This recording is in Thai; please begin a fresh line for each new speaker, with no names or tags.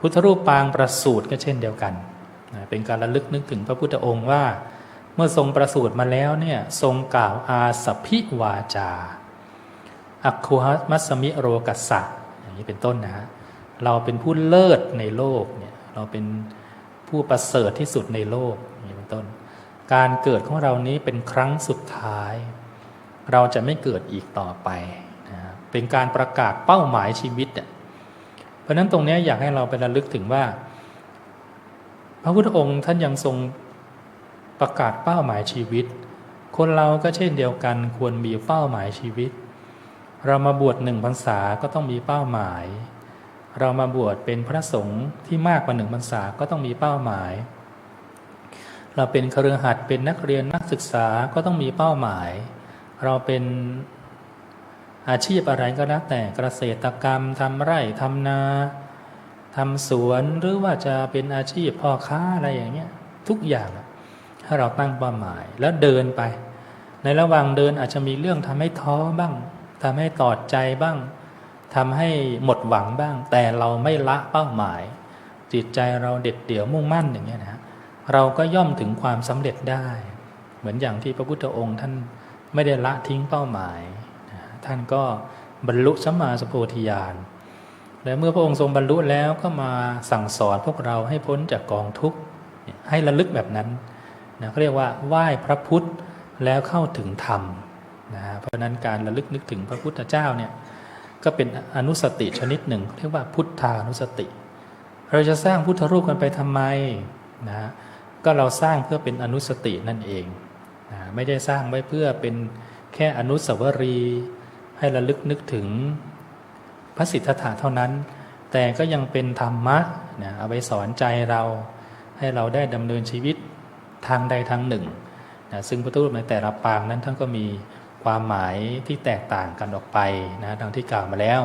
พุทธรูปปางประสูติก็เช่นเดียวกัน เป็นการระลึกนึกถึงพระพุทธองค์ว่า เมื่อทรงประสูติมาแล้วเนี่ยทรงกล่าวอาสพิวาจา อักขุมัสมิโรกัสสะอย่างนี้เป็นต้นนะฮะเราเป็นผู้เลิศในโลกเนี่ยเราเป็นผู้ประเสริฐที่สุดในโลกอย่างนี้เป็นต้น การเกิดของเรานี้เป็นครั้งสุดท้าย เราจะไม่เกิดอีกต่อไปนะเป็นการประกาศเป้าหมายชีวิตอะ เพราะนั้นตรงนี้อยากให้เราไประลึกถึงว่า พระพุทธองค์ท่านยังทรงประกาศเป้าหมายชีวิต คนเราก็เช่นเดียวกันควรมีเป้าหมายชีวิต เรามาบวชหนึ่งพรรษาก็ต้องมีเป้าหมาย เรามาบวชเป็นพระสงฆ์ที่มากกว่าหนึ่งพรรษาก็ต้องมีเป้าหมาย เราเป็นเครือขัดเป็นนักเรียนนักศึกษาก็ต้องมีเป้าหมาย เราเป็น อาชีพอะไรก็แล้วแต่เกษตรกรรมทำไร่ทำนาทำสวนหรือว่าจะเป็นอาชีพพ่อค้าอะไรอย่างเงี้ยทุกอย่างอะให้เราตั้งเป้าหมายแล้วเดินไป ในระหว่างเดินอาจจะมีเรื่องทำให้ท้อบ้างทำให้ตอดใจบ้างทำให้หมดหวังบ้าง แต่เราไม่ละเป้าหมาย จิตใจเราเด็ดเดี่ยวมุ่งมั่นอย่างเงี้ยนะฮะเราก็ย่อมถึงความสำเร็จได้ เหมือนอย่างที่พระพุทธองค์ท่านไม่ได้ละทิ้งเป้าหมาย ท่านก็บรรลุสัมมาสัพโพธิญาณและเมื่อพระองค์ทรงบรรลุแล้วก็มาสั่งสอนพวกเราให้พ้นจากกองทุกข์ให้ระลึกแบบนั้นนะเขาเรียกว่าไหว้พระพุทธแล้วเข้าถึงธรรมนะเพราะนั้นการระลึกนึกถึงพระพุทธเจ้าเนี่ยก็เป็นอนุสติชนิดหนึ่ง เรียกว่าพุทธานุสติ เราจะสร้างพุทธรูปกันไปทำไมนะก็เราสร้างเพื่อเป็นอนุสตินั่นเองนะไม่ได้สร้างไว้เพื่อเป็นแค่อนุสาวรีย์ ให้ระลึกนึกถึงพระสิทธัตถะเท่านั้น แต่ก็ยังเป็นธรรมะนะเอาไปสอนใจเราให้เราได้ดำเนินชีวิตทางใดทางหนึ่งนะซึ่งพุทธรูปในแต่ละปางนั้นท่านก็มีความหมายที่แตกต่างกันออกไปนะดังที่กล่าวมาแล้ว